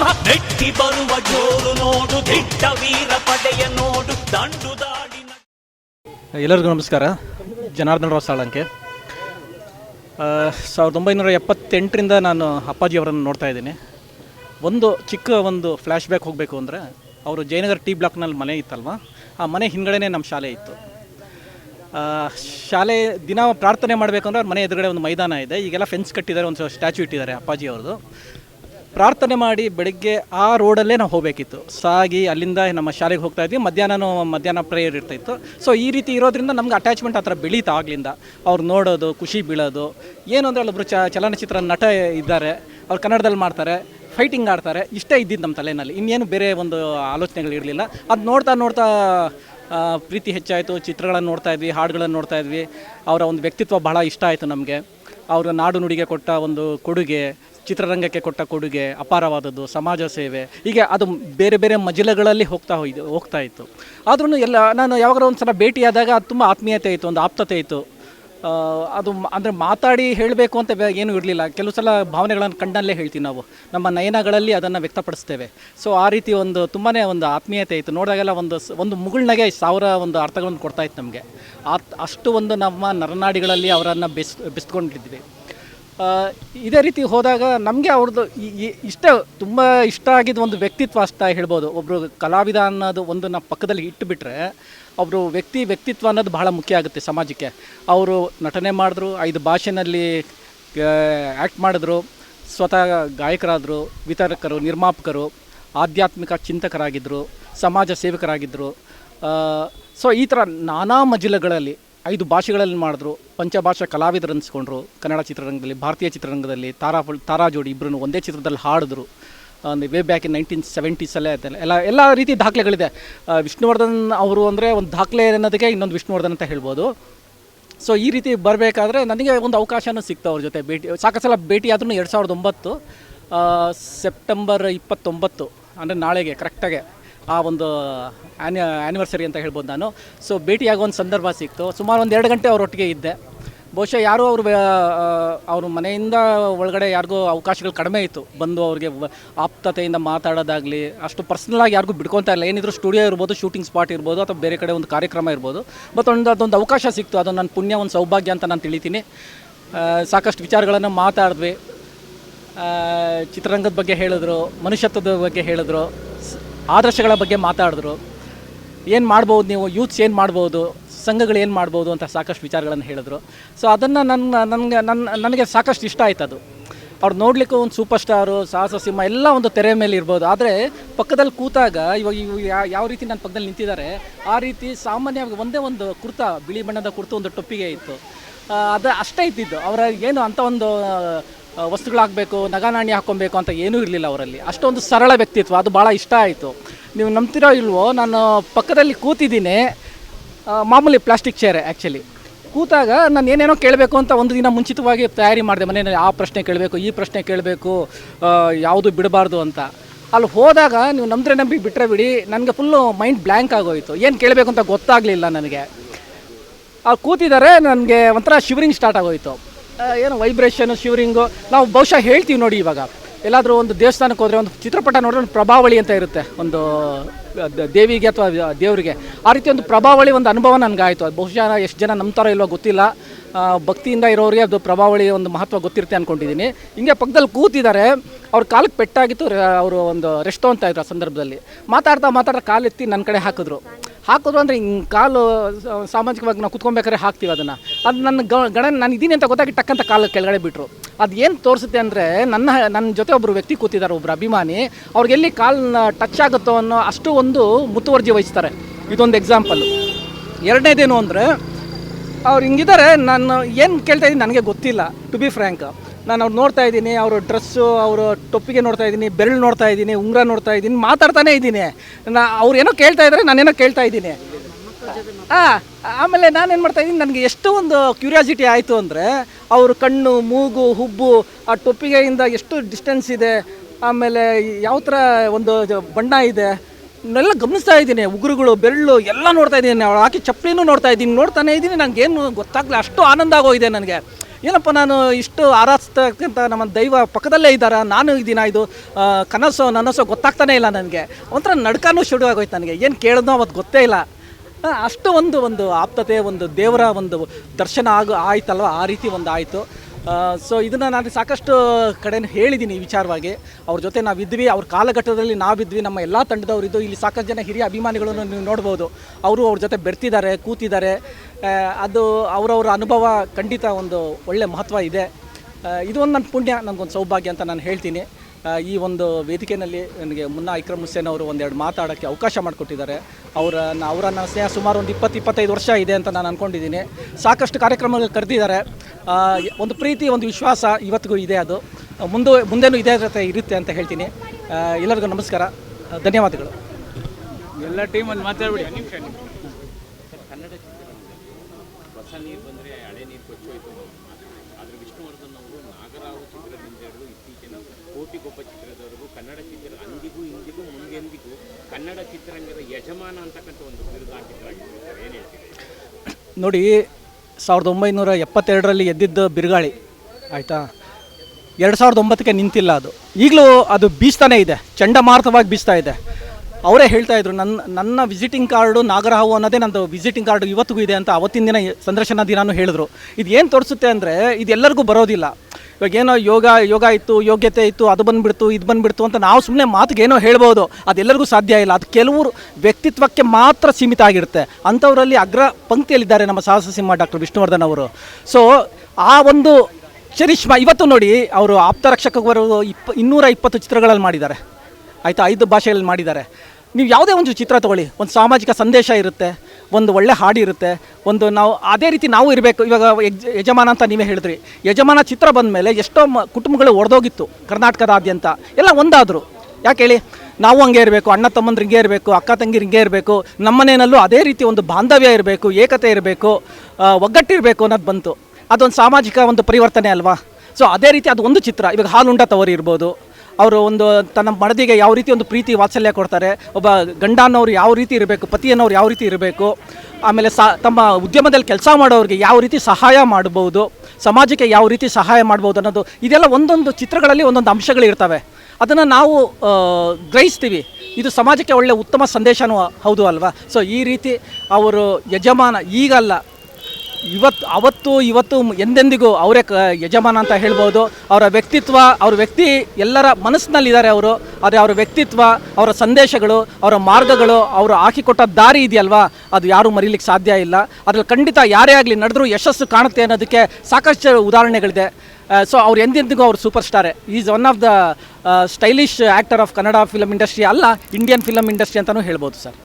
ಸಿಂಹ ನೆಟ್ಟಿ ಬರುವ ಜೋರು ನೋಡು, ದಿಟ್ಟ ವೀರ ನೋಡು, ದಂಡು ದಾಡಿ ಎಲ್ಲರಿಗೂ ನಮಸ್ಕಾರ. ಜನಾರ್ದನ್ ರಾವ್ ಸಾಳಂಕೆ. ಸಾವಿರದ ಒಂಬೈನೂರ ಎಪ್ಪತ್ತೆಂಟರಿಂದ ನಾನು ಅಪ್ಪಾಜಿಯವರನ್ನು ನೋಡ್ತಾ ಇದ್ದೀನಿ. ಒಂದು ಚಿಕ್ಕ ಒಂದು ಫ್ಲ್ಯಾಶ್ ಬ್ಯಾಕ್ ಹೋಗಬೇಕು ಅಂದರೆ ಅವರು ಜಯನಗರ ಟಿ ಬ್ಲಾಕ್ನಲ್ಲಿ ಮನೆ ಇತ್ತಲ್ವ? ಆ ಮನೆ ಹಿಂದುಗಡೆನೇ ನಮ್ಮ ಶಾಲೆ ಇತ್ತು. ಶಾಲೆ ದಿನ ಪ್ರಾರ್ಥನೆ ಮಾಡಬೇಕಂದ್ರೆ ಅವ್ರ ಮನೆ ಎದುರುಗಡೆ ಒಂದು ಮೈದಾನ ಇದೆ. ಈಗೆಲ್ಲ ಫೆನ್ಸ್ ಕಟ್ಟಿದ್ದಾರೆ ಒಂದು ಸ್ಟ್ಯಾಚು ಇಟ್ಟಿದ್ದಾರೆ ಅಪ್ಪಾಜಿ ಅವ್ರದ್ದು. ಪ್ರಾರ್ಥನೆ ಮಾಡಿ ಬೆಳಗ್ಗೆ ಆ ರೋಡಲ್ಲೇ ನಾವು ಹೋಗಬೇಕಿತ್ತು. ಸಾಗಿ ಅಲ್ಲಿಂದ ನಮ್ಮ ಶಾಲೆಗೆ ಹೋಗ್ತಾ ಇದ್ವಿ. ಮಧ್ಯಾಹ್ನ ಮಧ್ಯಾಹ್ನ ಪ್ರೇಯರ್ ಇರ್ತಾಯಿತ್ತು ಸೊ ಈ ರೀತಿ ಇರೋದ್ರಿಂದ ನಮ್ಗೆ ಅಟ್ಯಾಚ್ಮೆಂಟ್ ಆ ಥರ ಬೆಳೀತಾ ಆಗ್ಲಿಂದ. ಅವ್ರು ನೋಡೋದು, ಖುಷಿ ಬೀಳೋದು. ಏನು ಅಂದರೆ ಅಲ್ಲೊಬ್ರು ಚ, ಚಲನಚಿತ್ರ ನಟ ಇದ್ದಾರೆ. ಅವ್ರು ಕನ್ನಡದಲ್ಲಿ ಮಾಡ್ತಾರೆ ಫೈಟಿಂಗ್ ಆಡ್ತಾರೆ. ಇಷ್ಟೇ ಇದ್ದಿದ್ದು ನಮ್ಮ ತಲೆಯಲ್ಲಿ ಇನ್ನೇನು ಬೇರೆ ಒಂದು ಆಲೋಚನೆಗಳಿರಲಿಲ್ಲ ಅದು ನೋಡ್ತಾ ನೋಡ್ತಾ ಪ್ರೀತಿ ಹೆಚ್ಚಾಯಿತು. ಚಿತ್ರಗಳನ್ನು ನೋಡ್ತಾ ಇದ್ವಿ, ಹಾಡುಗಳನ್ನು ನೋಡ್ತಾ ಇದ್ವಿ. ಅವರ ಒಂದು ವ್ಯಕ್ತಿತ್ವ ಬಹಳ ಇಷ್ಟ ಆಯಿತು ನಮಗೆ. ಅವರ ನಾಡು ನುಡಿಗೆ ಕೊಟ್ಟ ಒಂದು ಕೊಡುಗೆ ಚಿತ್ರರಂಗಕ್ಕೆ ಕೊಟ್ಟ ಕೊಡುಗೆ, ಅಪಾರವಾದದ್ದು, ಸಮಾಜ ಸೇವೆ, ಹೀಗೆ ಅದು ಬೇರೆ ಬೇರೆ ಮಜಿಲೆಗಳಲ್ಲಿ ಹೋಗ್ತಾ ಹೋಯ್ತು ಹೋಗ್ತಾ ಇತ್ತು. ಆದ್ರೂ ಎಲ್ಲ, ನಾನು ಯಾವಾಗಾರ ಒಂದು ಸಲ ಭೇಟಿಯಾದಾಗ ಅದು ತುಂಬ ಆತ್ಮೀಯತೆ ಇತ್ತು, ಒಂದು ಆಪ್ತತೆ ಇತ್ತು. ಅದು ಅಂದರೆ ಮಾತಾಡಿ ಹೇಳಬೇಕು ಅಂತ ಏನೂ ಇರಲಿಲ್ಲ. ಕೆಲವು ಸಲ ಭಾವನೆಗಳನ್ನು ಕಣ್ಣಲ್ಲೇ ಹೇಳ್ತೀವಿ ನಾವು. ನಮ್ಮ ನಯನಗಳಲ್ಲಿ ಅದನ್ನು ವ್ಯಕ್ತಪಡಿಸ್ತೇವೆ. ಸೊ, ಆ ರೀತಿ ಒಂದು ತುಂಬಾ ಒಂದು ಆತ್ಮೀಯತೆ ಇತ್ತು. ನೋಡಿದಾಗೆಲ್ಲ ಒಂದು ಒಂದು ಮುಗುಳ್ನಗೆ ಸಾವಿರ ಒಂದು ಅರ್ಥಗಳನ್ನು ಕೊಡ್ತಾ ಇತ್ತು ನಮಗೆ. ಅಷ್ಟು ಒಂದು ನಮ್ಮ ನರನಾಡಿಗಳಲ್ಲಿ ಅವರನ್ನು ಬೆಸ್ ಬೆಸ್ಕೊಂಡಿದ್ವಿ ಇದೇ ರೀತಿ ಹೋದಾಗ ನಮಗೆ ಅವ್ರದ್ದು ಇಷ್ಟ, ತುಂಬ ಇಷ್ಟ ಆಗಿದ್ದು ಒಂದು ವ್ಯಕ್ತಿತ್ವ ಅಷ್ಟ ಹೇಳ್ಬೋದು. ಒಬ್ಬರು ಕಲಾವಿದ ಅನ್ನೋದು ಒಂದು ಪಕ್ಕದಲ್ಲಿ ಇಟ್ಟುಬಿಟ್ರೆ ಅವರು ವ್ಯಕ್ತಿ ವ್ಯಕ್ತಿತ್ವ ಅನ್ನೋದು ಬಹಳ ಮುಖ್ಯ ಆಗುತ್ತೆ ಸಮಾಜಕ್ಕೆ. ಅವರು ನಟನೆ ಮಾಡಿದ್ರು, ಐದು ಭಾಷೆನಲ್ಲಿ ಆ್ಯಕ್ಟ್ ಮಾಡಿದ್ರು, ಸ್ವತಃ ಗಾಯಕರಾದರು, ವಿತರಕರು, ನಿರ್ಮಾಪಕರು, ಆಧ್ಯಾತ್ಮಿಕ ಚಿಂತಕರಾಗಿದ್ದರು ಸಮಾಜ ಸೇವಕರಾಗಿದ್ದರು ಸೊ ಈ ಥರ ನಾನಾ ಮಜಲುಗಳಲ್ಲಿ ಐದು ಭಾಷೆಗಳಲ್ಲಿ ಮಾಡಿದ್ರು. ಪಂಚಭಾಷಾ ಕಲಾವಿದರು ಅನ್ಸ್ಕೊಂಡ್ರು. ಕನ್ನಡ ಚಿತ್ರರಂಗದಲ್ಲಿ, ಭಾರತೀಯ ಚಿತ್ರರಂಗದಲ್ಲಿ ತಾರಾ ತಾರಾ ಜೋಡಿ ಇಬ್ಬರು ಒಂದೇ ಚಿತ್ರದಲ್ಲಿ ಹಾಡಿದ್ರು. ವೇ ಬ್ಯಾಕ್ ಇನ್ ನೈನ್ಟೀನ್ ಸೆವೆಂಟೀಸಲ್ಲೇ ಅದೆಲ್ಲ ಎಲ್ಲ ಎಲ್ಲ ರೀತಿ ದಾಖಲೆಗಳಿದೆ. ವಿಷ್ಣುವರ್ಧನ್ ಅವರು ಅಂದರೆ ಒಂದು ದಾಖಲೆ ಅನ್ನೋದಕ್ಕೆ ಇನ್ನೊಂದು ವಿಷ್ಣುವರ್ಧನ್ ಅಂತ ಹೇಳ್ಬೋದು. ಸೊ ಈ ರೀತಿ ಬರಬೇಕಾದ್ರೆ ನನಗೆ ಒಂದು ಅವಕಾಶನೂ ಸಿಕ್ತು ಅವ್ರ ಜೊತೆ ಭೇಟಿ ಸಾಕಷ್ಟು ಭೇಟಿ ಆದ್ರೂ ಎರಡು ಸಾವಿರದ ಒಂಬತ್ತು ಸೆಪ್ಟೆಂಬರ್ ಇಪ್ಪತ್ತೊಂಬತ್ತು, ಅಂದರೆ ನಾಳೆಗೆ ಕರೆಕ್ಟಾಗೆ ಆ ಒಂದು ಆ್ಯನಿ ಆ್ಯನಿವರ್ಸರಿ ಅಂತ ಹೇಳ್ಬೋದು ನಾನು. ಸೊ ಭೇಟಿಯಾಗೋ ಒಂದು ಸಂದರ್ಭ ಸಿಕ್ತು. ಸುಮಾರು ಒಂದು ಎರಡು ಗಂಟೆ ಅವರೊಟ್ಟಿಗೆ ಇದ್ದೆ. ಬಹುಶಃ ಯಾರೂ ಅವರು ಅವ್ರ ಮನೆಯಿಂದ ಒಳಗಡೆ ಯಾರಿಗೂ ಅವಕಾಶಗಳು ಕಡಿಮೆ ಇತ್ತು. ಬಂದು ಅವ್ರಿಗೆ ಆಪ್ತತೆಯಿಂದ ಮಾತಾಡೋದಾಗಲಿ, ಅಷ್ಟು ಪರ್ಸ್ನಲಾಗಿ ಯಾರಿಗೂ ಬಿಡ್ಕೊತಾ ಇಲ್ಲ. ಏನಿದ್ರು ಸ್ಟುಡಿಯೋ ಇರ್ಬೋದು ಶೂಟಿಂಗ್ ಸ್ಪಾಟ್ ಇರ್ಬೋದು, ಅಥವಾ ಬೇರೆ ಕಡೆ ಒಂದು ಕಾರ್ಯಕ್ರಮ ಇರ್ಬೋದು. ಬಟ್ ಒಂದು ಅದೊಂದು ಅವಕಾಶ ಸಿಕ್ತು. ಅದು ನನ್ನ ಪುಣ್ಯ, ಒಂದು ಸೌಭಾಗ್ಯ ಅಂತ ನಾನು ತಿಳಿತೀನಿ. ಸಾಕಷ್ಟು ವಿಚಾರಗಳನ್ನು ಮಾತಾಡಿದ್ವಿ. ಚಿತ್ರರಂಗದ ಬಗ್ಗೆ ಹೇಳಿದ್ರು, ಮನುಷ್ಯತ್ವದ ಬಗ್ಗೆ ಹೇಳಿದ್ರು. ಆದರ್ಶಗಳ ಬಗ್ಗೆ ಮಾತಾಡಿದ್ರು. ಏನು ಮಾಡ್ಬೋದು ನೀವು? ಯೂತ್ಸ್ ಏನು ಮಾಡ್ಬೋದು? ಸಂಘಗಳು ಏನು ಮಾಡ್ಬೋದು ಅಂತ ಸಾಕಷ್ಟು ವಿಚಾರಗಳನ್ನು ಹೇಳಿದ್ರು. ಸೊ ಅದನ್ನು ನನ್ನ, ನನಗೆ ನನ್ನ ನನಗೆ ಸಾಕಷ್ಟು ಇಷ್ಟ ಆಯ್ತು ಅದು. ಅವ್ರು ನೋಡಲಿಕ್ಕೂ ಒಂದು ಸೂಪರ್ ಸ್ಟಾರು ಸಾಹಸ ಸಿಂಹ ಎಲ್ಲ ಒಂದು ತೆರೆ ಮೇಲೆ ಇರ್ಬೋದು. ಆದರೆ ಪಕ್ಕದಲ್ಲಿ ಕೂತಾಗ ಇವಾಗ ಇವು ಯಾವ ರೀತಿ ನನ್ನ ಪಕ್ಕದಲ್ಲಿ ನಿಂತಿದ್ದಾರೆ, ಆ ರೀತಿ ಸಾಮಾನ್ಯವಾಗಿ ಒಂದೇ ಒಂದು ಕುರ್ತಾ, ಬಿಳಿ ಬಣ್ಣದ ಕುರ್ತಾ ಒಂದು ಟೊಪ್ಪಿಗೆ ಇತ್ತು. ಅದು ಅಷ್ಟೇ ಇದ್ದಿದ್ದು. ಅವರ ಏನು ಅಂಥ ಒಂದು ವಸ್ತುಗಳಾಗಬೇಕು, ನಗಾನಾಣಿ ಹಾಕ್ಕೊಬೇಕು ಅಂತ ಏನೂ ಇರಲಿಲ್ಲ ಅವರಲ್ಲಿ. ಅಷ್ಟೊಂದು ಸರಳ ವ್ಯಕ್ತಿತ್ವ, ಅದು ಭಾಳ ಇಷ್ಟ ಆಯಿತು. ನೀವು ನಂಬ್ತಿರೋ ಇಲ್ವೋ, ನಾನು ಪಕ್ಕದಲ್ಲಿ ಕೂತಿದ್ದೀನಿ. ಮಾಮೂಲಿ ಪ್ಲಾಸ್ಟಿಕ್ ಚೇರೆ ಆ್ಯಕ್ಚುಲಿ ಕೂತಾಗ ನಾನು ಏನೇನೋ ಕೇಳಬೇಕು ಅಂತ ಒಂದು ದಿನ ಮುಂಚಿತವಾಗಿ ತಯಾರಿ ಮಾಡಿದೆ. ಮನೆಯಲ್ಲಿ ಆ ಪ್ರಶ್ನೆ ಕೇಳಬೇಕು, ಈ ಪ್ರಶ್ನೆ ಕೇಳಬೇಕು ಯಾವುದು ಬಿಡಬಾರ್ದು ಅಂತ. ಅಲ್ಲಿ ಹೋದಾಗ ನೀವು ನಂಬ್ರೆ ನಂಬಿ ಬಿಟ್ಟರೆ ಬಿಡಿ, ನನಗೆ ಫುಲ್ಲು ಮೈಂಡ್ ಬ್ಲ್ಯಾಂಕ್ ಆಗೋಯಿತು. ಏನು ಕೇಳಬೇಕು ಅಂತ ಗೊತ್ತಾಗಲಿಲ್ಲ ನನಗೆ. ಆ ಕೂತಿದ್ದಾರೆ ನನಗೆ ಒಂಥರ ಶಿವರಿಂಗ್ ಸ್ಟಾರ್ಟ್ ಆಗೋಯ್ತು. ಏನು ವೈಬ್ರೇಷನ್ ಶಿವರಿಂಗು ನಾವು ಬಹುಶಃ ಹೇಳ್ತೀವಿ ನೋಡಿ ಇವಾಗ. ಎಲ್ಲಾದರೂ ಒಂದು ದೇವಸ್ಥಾನಕ್ಕೆ ಹೋದರೆ ಒಂದು ಚಿತ್ರಪಟ ನೋಡಿದ್ರೆ ಒಂದು ಪ್ರಭಾವಳಿ ಅಂತ ಇರುತ್ತೆ, ಒಂದು ದೇವಿಗೆ ಅಥವಾ ದೇವರಿಗೆ. ಆ ರೀತಿ ಒಂದು ಪ್ರಭಾವಳಿ ಒಂದು ಅನುಭವ ನನಗಾಯಿತು ಅದು ಬಹುಶಃ ಎಷ್ಟು ಜನ ನಂಬ್ತಾರೋ ಇಲ್ವೋ ಗೊತ್ತಿಲ್ಲ. ಭಕ್ತಿಯಿಂದ ಇರೋರಿಗೆ ಅದು ಪ್ರಭಾವಳಿ ಒಂದು ಮಹತ್ವ ಗೊತ್ತಿರುತ್ತೆ ಅಂದ್ಕೊಂಡಿದ್ದೀನಿ ಹಿಂಗೆ ಪಕ್ಕದಲ್ಲಿ ಕೂತಿದ್ದಾರೆ. ಅವ್ರ ಕಾಲಕ್ಕೆ ಪೆಟ್ಟಾಗಿತ್ತು ಅವರು ಒಂದು ರೆಸ್ಟ್ ಅಂತ ಇದ್ರು ಆ ಸಂದರ್ಭದಲ್ಲಿ. ಮಾತಾಡ್ತಾ ಮಾತಾಡ್ತಾ ಕಾಲೆತ್ತಿ ನನ್ನ ಕಡೆ ಹಾಕಿದ್ರು. ಹಾಕಿದ್ರು ಅಂದರೆ ಹಿಂಗೆ ಕಾಲು ಸಾಮಾಜಿಕವಾಗಿ ನಾವು ಕುತ್ಕೊಬೇಕಾದ್ರೆ ಹಾಕ್ತೀವಿ ಅದನ್ನು. ಅದು ನನ್ನ ಗಣ ನಾನು ಇದ್ದೀನಿ ಅಂತ ಗೊತ್ತಾಗಿ ಟಕ್ಕಂತ ಕಾಲು ಕೆಳಗಡೆ ಬಿಟ್ಟರು ಅದು ಏನು ತೋರಿಸುತ್ತೆ ಅಂದರೆ ನನ್ನ ನನ್ನ ಜೊತೆ ಒಬ್ಬರು ವ್ಯಕ್ತಿ ಕೂತಿದ್ದಾರೆ ಒಬ್ಬರು ಅಭಿಮಾನಿ, ಅವ್ರಿಗೆ ಎಲ್ಲಿ ಕಾಲನ್ನ ಟಚ್ ಆಗುತ್ತೋ ಅನ್ನೋ ಅಷ್ಟು ಒಂದು ಮುತುವರ್ಜಿ ವಹಿಸ್ತಾರೆ. ಇದೊಂದು ಎಕ್ಸಾಂಪಲ್ ಎರಡನೇದೇನು ಅಂದರೆ, ಅವ್ರು ಹಿಂಗಿದ್ದಾರೆ ನಾನು ಏನು ಕೇಳ್ತಾ ಇದ್ದೀನಿ ನನಗೆ ಗೊತ್ತಿಲ್ಲ ಟು ಬಿ ಫ್ರ್ಯಾಂಕ್ ನಾನು ಅವ್ರು ನೋಡ್ತಾ ಇದ್ದೀನಿ, ಅವರು ಡ್ರೆಸ್ಸು ಅವರು ಟೊಪ್ಪಿಗೆ ನೋಡ್ತಾ ಇದ್ದೀನಿ, ಬೆರಳು ನೋಡ್ತಾ ಇದ್ದೀನಿ, ಉಂಗುರ ನೋಡ್ತಾ ಇದ್ದೀನಿ, ಮಾತಾಡ್ತಾನೆ ಇದ್ದೀನಿ. ನಾ ಅವ್ರು ಏನೋ ಕೇಳ್ತಾ ಇದ್ದಾರೆ ನಾನೇನೋ ಕೇಳ್ತಾ ಇದ್ದೀನಿ. ಹಾಂ ಆಮೇಲೆ ನಾನೇನು ಮಾಡ್ತಾ ಇದ್ದೀನಿ, ನನಗೆ ಎಷ್ಟು ಒಂದು ಕ್ಯೂರಿಯಾಸಿಟಿ ಆಯಿತು ಅಂದರೆ, ಅವರು ಕಣ್ಣು, ಮೂಗು, ಹುಬ್ಬು, ಆ ಟೊಪ್ಪಿಗೆಯಿಂದ ಎಷ್ಟು ಡಿಸ್ಟೆನ್ಸ್ ಇದೆ, ಆಮೇಲೆ ಯಾವ ಥರ ಒಂದು ಬಣ್ಣ ಇದೆ ಎಲ್ಲ ಗಮನಿಸ್ತಾ ಇದ್ದೀನಿ, ಉಗುರುಗಳು, ಬೆರಳು ಎಲ್ಲ ನೋಡ್ತಾ ಇದ್ದೀನಿ, ಅವಳು ಹಾಕಿ ಚಪ್ಪಲಿನೂ ನೋಡ್ತಾ ಇದ್ದೀನಿ, ನೋಡ್ತಾನೆ ಇದ್ದೀನಿ ನನಗೇನು ಗೊತ್ತಾಗಲಿಲ್ಲ ಅಷ್ಟು ಆನಂದ ಆಗೋಗಿದೆ ನನಗೆ. ಏನಪ್ಪ, ನಾನು ಇಷ್ಟು ಆರಾಧಿಸ್ತಕ್ಕಂಥ ನಮ್ಮ ದೈವ ಪಕ್ಕದಲ್ಲೇ ಇದ್ದಾರೆ? ನಾನು ಈ ದಿನ ಇದು ಕನಸು ನನಸೋ ಗೊತ್ತಾಗ್ತಾನೇ ಇಲ್ಲ ನನಗೆ. ಒಂಥರ ನಡ್ಕನೂ ಶುರು ಆಗೋಯ್ತು ನನಗೆ. ಏನು ಕೇಳಿದ್ನೋ ಅವತ್ತು ಗೊತ್ತೇ ಇಲ್ಲ. ಅಷ್ಟು ಒಂದು ಒಂದು ಆಪ್ತತೆ, ಒಂದು ದೇವರ ಒಂದು ದರ್ಶನ ಆಗು ಆಯ್ತಲ್ವ? ಆ ರೀತಿ ಒಂದು ಆಯಿತು. ಸೊ ಇದನ್ನು ನಾನು ಸಾಕಷ್ಟು ಕಡೆ ಹೇಳಿದ್ದೀನಿ ಈ ವಿಚಾರವಾಗಿ. ಅವ್ರ ಜೊತೆ ನಾವು ಇದ್ವಿ ಅವ್ರ ಕಾಲಘಟ್ಟದಲ್ಲಿ ನಾವಿದ್ವಿ, ನಮ್ಮ ಎಲ್ಲ ತಂಡದವರಿದ್ದು ಇಲ್ಲಿ ಸಾಕಷ್ಟು ಜನ ಹಿರಿಯ ಅಭಿಮಾನಿಗಳನ್ನು ನೀವು ನೋಡ್ಬೋದು. ಅವರು ಅವ್ರ ಜೊತೆ ಬೆರ್ತಿದ್ದಾರೆ, ಕೂತಿದ್ದಾರೆ. ಅದು ಅವರವರ ಅನುಭವ ಖಂಡಿತ ಒಂದು ಒಳ್ಳೆ ಮಹತ್ವ ಇದೆ. ಇದು ಒಂದು ನನ್ನ ಪುಣ್ಯ ನನಗೊಂದು ಸೌಭಾಗ್ಯ ಅಂತ ನಾನು ಹೇಳ್ತೀನಿ. ಈ ಒಂದು ವೇದಿಕೆಯಲ್ಲಿ ನನಗೆ ಮುನ್ನ ಇಕ್ರಮ್ ಹುಸೇನ್ ಅವರು ಒಂದೆರಡು ಮಾತಾಡೋಕ್ಕೆ ಅವಕಾಶ ಮಾಡಿಕೊಟ್ಟಿದ್ದಾರೆ. ಅವರ ಅವರ ಸ್ನೇಹ ಸುಮಾರು ಒಂದು ಇಪ್ಪತ್ತು, ಇಪ್ಪತ್ತೈದು ವರ್ಷ ಇದೆ ಅಂತ ನಾನು ಅಂದ್ಕೊಂಡಿದ್ದೀನಿ ಸಾಕಷ್ಟು ಕಾರ್ಯಕ್ರಮಗಳು ಕರೆದಿದ್ದಾರೆ. ಒಂದು ಪ್ರೀತಿ ಒಂದು ವಿಶ್ವಾಸ ಇವತ್ತಿಗೂ ಇದೆ ಅದು. ಮುಂದೆ ಮುಂದೆನೂ ಇದೇ ಜೊತೆ ಇರುತ್ತೆ ಅಂತ ಹೇಳ್ತೀನಿ. ಎಲ್ಲರಿಗೂ ನಮಸ್ಕಾರ. ಧನ್ಯವಾದಗಳು. ಎಲ್ಲ ಟೀಮ್ ಒಂದು ಮಾತಾಡ್ಬಿಡಿ ಕನ್ನಡ ಚಿತ್ರರಂಗದಲ್ಲಿ ಹೊಸ ನೀರು ಬಂದರೆ ಹಳೆ ನೀರು ಕೊಚ್ಚೋಯ್ತು ಆದರೆ ವಿಷ್ಣುವರ್ಧನ್ ಅವರು ನಾಗರಾವು ಚಿತ್ರದಿಂದ ಹಿಡಿದು ಇತ್ತೀಚಿನ ಕೋಟಿಗೊಬ್ಬ ಚಿತ್ರದವರೆಗೂ ಕನ್ನಡ ಚಿತ್ರ ಅಂದಿಗೂ ಇಂದಿಗೂ ಮುಂದೆಂದಿಗೂ ಕನ್ನಡ ಚಿತ್ರರಂಗದ ಯಜಮಾನ ಅಂತಕ್ಕಂಥ ಒಂದು ಏನು ನೋಡಿ ಸಾವಿರದ ಒಂಬೈನೂರ ಎಪ್ಪತ್ತೆರಡರಲ್ಲಿ ಎದ್ದಿದ್ದ ಬಿರುಗಾಳಿ, ಆಯಿತಾ? ಎರಡು ಸಾವಿರದ ಒಂಬತ್ತಕ್ಕೆ ನಿಂತಿಲ್ಲ ಅದು. ಈಗಲೂ ಅದು ಬೀಸ್ತಾನೆ ಇದೆ, ಚಂಡಮಾರುತವಾಗಿ ಬೀಸ್ತಾ ಇದೆ. ಅವರೇ ಹೇಳ್ತಾ ಇದ್ರು, ನನ್ನ ನನ್ನ ವಿಸಿಟಿಂಗ್ ಕಾರ್ಡು ನಾಗರಹಾವು ಅನ್ನೋದೇ ನಂದು ವಿಸಿಟಿಂಗ್ ಕಾರ್ಡು ಇವತ್ತಿಗೂ ಇದೆ ಅಂತ ಅವತ್ತಿನ ದಿನ ಸಂದರ್ಶನ ದಿನಾನು ಹೇಳಿದ್ರು. ಇದು ಏನು ತೋರಿಸುತ್ತೆ ಅಂದರೆ ಇದು ಎಲ್ಲರಿಗೂ ಬರೋದಿಲ್ಲ. ಇವಾಗ ಏನೋ ಯೋಗ ಯೋಗ ಇತ್ತು, ಯೋಗ್ಯತೆ ಇತ್ತು, ಅದು ಬಂದ್ಬಿಡ್ತು, ಇದು ಬಂದ್ಬಿಡ್ತು ಅಂತ ನಾವು ಸುಮ್ಮನೆ ಮಾತಿಗೆ ಏನೋ ಹೇಳ್ಬೋದು. ಅದೆಲ್ಲರಿಗೂ ಸಾಧ್ಯ ಇಲ್ಲ. ಅದು ಕೆಲವರು ವ್ಯಕ್ತಿತ್ವಕ್ಕೆ ಮಾತ್ರ ಸೀಮಿತ ಆಗಿರುತ್ತೆ. ಅಂಥವರಲ್ಲಿ ಅಗ್ರ ಪಂಕ್ತಿಯಲ್ಲಿದ್ದಾರೆ ನಮ್ಮ ಸಾಹಸ ಸಿಂಹ ಡಾಕ್ಟರ್ ವಿಷ್ಣುವರ್ಧನ್ ಅವರು. ಸೊ ಆ ಒಂದು ಚರಿಷ್ಮಾ, ಇವತ್ತು ನೋಡಿ ಅವರು ಆಪ್ತರಕ್ಷಕವರು ಇಪ್ಪ, ಇನ್ನೂರ ಇಪ್ಪತ್ತು ಚಿತ್ರಗಳಲ್ಲಿ ಮಾಡಿದ್ದಾರೆ. ಆಯಿತಾ? ಐದು ಭಾಷೆಗಳಲ್ಲಿ ಮಾಡಿದ್ದಾರೆ. ನೀವು ಯಾವುದೇ ಒಂದು ಚಿತ್ರ ತಗೊಳ್ಳಿ. ಒಂದು ಸಾಮಾಜಿಕ ಸಂದೇಶ ಇರುತ್ತೆ, ಒಂದು ಒಳ್ಳೆ ಹಾಡಿರುತ್ತೆ ಒಂದು ನಾವು ಅದೇ ರೀತಿ ನಾವು ಇರಬೇಕು. ಇವಾಗ ಯಜ್, ಯಜಮಾನ ಅಂತ ನೀವೇ ಹೇಳಿದ್ರಿ. ಯಜಮಾನ ಚಿತ್ರ ಬಂದ ಮೇಲೆ ಎಷ್ಟೋ ಮ, ಕುಟುಂಬಗಳು ಒಡೆದೋಗಿತ್ತು ಕರ್ನಾಟಕದಾದ್ಯಂತ. ಎಲ್ಲ ಒಂದಾದರು. ಯಾಕೆ ಹೇಳಿ? ನಾವು ಹಂಗೆ ಇರಬೇಕು, ಅಣ್ಣ ತಮ್ಮಂದ್ರೆ ಹಿಂಗೆ ಇರಬೇಕು, ಅಕ್ಕ ತಂಗಿರು ಹಿಂಗೆ ಇರಬೇಕು, ನಮ್ಮನೇನಲ್ಲೂ ಅದೇ ರೀತಿ ಒಂದು ಬಾಂಧವ್ಯ ಇರಬೇಕು, ಏಕತೆ ಇರಬೇಕು ಒಗ್ಗಟ್ಟಿರಬೇಕು ಅನ್ನೋದು ಬಂತು. ಅದೊಂದು ಸಾಮಾಜಿಕ ಒಂದು ಪರಿವರ್ತನೆ ಅಲ್ವಾ? ಸೊ ಅದೇ ರೀತಿ ಅದು ಒಂದು ಚಿತ್ರ. ಇವಾಗ ಹಾಲುಂಡ ತವರಿ ಇರ್ಬೋದು ಅವರು ಒಂದು ತನ್ನ ಮಡದಿಗೆ ಯಾವ ರೀತಿ ಒಂದು ಪ್ರೀತಿ ವಾತ್ಸಲ್ಯ ಕೊಡ್ತಾರೆ, ಒಬ್ಬ ಗಂಡ ಅನ್ನೋರು ಯಾವ ರೀತಿ ಇರಬೇಕು ಪತಿ ಅನ್ನೋರು ಯಾವ ರೀತಿ ಇರಬೇಕು, ಆಮೇಲೆ ಸಾ, ತಮ್ಮ ಉದ್ಯಮದಲ್ಲಿ ಕೆಲಸ ಮಾಡೋರಿಗೆ ಯಾವ ರೀತಿ ಸಹಾಯ ಮಾಡ್ಬೋದು, ಸಮಾಜಕ್ಕೆ ಯಾವ ರೀತಿ ಸಹಾಯ ಮಾಡ್ಬೋದು ಅನ್ನೋದು, ಇದೆಲ್ಲ ಒಂದೊಂದು ಚಿತ್ರಗಳಲ್ಲಿ ಒಂದೊಂದು ಅಂಶಗಳಿರ್ತವೆ ಅದನ್ನು ನಾವು ಗ್ರಹಿಸ್ತೀವಿ. ಇದು ಸಮಾಜಕ್ಕೆ ಒಳ್ಳೆಯ ಉತ್ತಮ ಸಂದೇಶನೂ ಹೌದು ಅಲ್ವಾ? ಸೊ ಈ ರೀತಿ ಅವರು ಯಜಮಾನ, ಈಗಲ್ಲ ಇವತ್ತು, ಅವತ್ತು, ಇವತ್ತು ಎಂದೆಂದಿಗೂ ಅವರೇ ಕ, ಯಜಮಾನ ಅಂತ ಹೇಳ್ಬೋದು. ಅವರ ವ್ಯಕ್ತಿತ್ವ, ಅವ್ರ ವ್ಯಕ್ತಿ ಎಲ್ಲರ ಮನಸ್ಸಿನಲ್ಲಿದ್ದಾರೆ ಅವರು. ಆದರೆ ಅವರ ವ್ಯಕ್ತಿತ್ವ, ಅವರ ಸಂದೇಶಗಳು, ಅವರ ಮಾರ್ಗಗಳು, ಅವರು ಹಾಕಿಕೊಟ್ಟ ದಾರಿ ಇದೆಯಲ್ವಾ? ಅದು ಯಾರೂ ಮರೀಲಿಕ್ಕೆ ಸಾಧ್ಯ ಇಲ್ಲ. ಅದ್ರಲ್ಲಿ ಖಂಡಿತ ಯಾರೇ ಆಗಲಿ ನಡೆದರೂ ಯಶಸ್ಸು ಕಾಣುತ್ತೆ ಅನ್ನೋದಕ್ಕೆ ಸಾಕಷ್ಟು ಉದಾಹರಣೆಗಳಿದೆ. ಸೊ ಅವ್ರು ಎಂದೆಂದಿಗೂ ಅವರು super ಸ್ಟಾರೇ is one of the stylish actor of Kannada film industry ಅಲ್ಲ ಇಂಡಿಯನ್ ಫಿಲಮ್ ಇಂಡಸ್ಟ್ರಿ ಅಂತಲೂ ಹೇಳ್ಬೋದು ಸರ್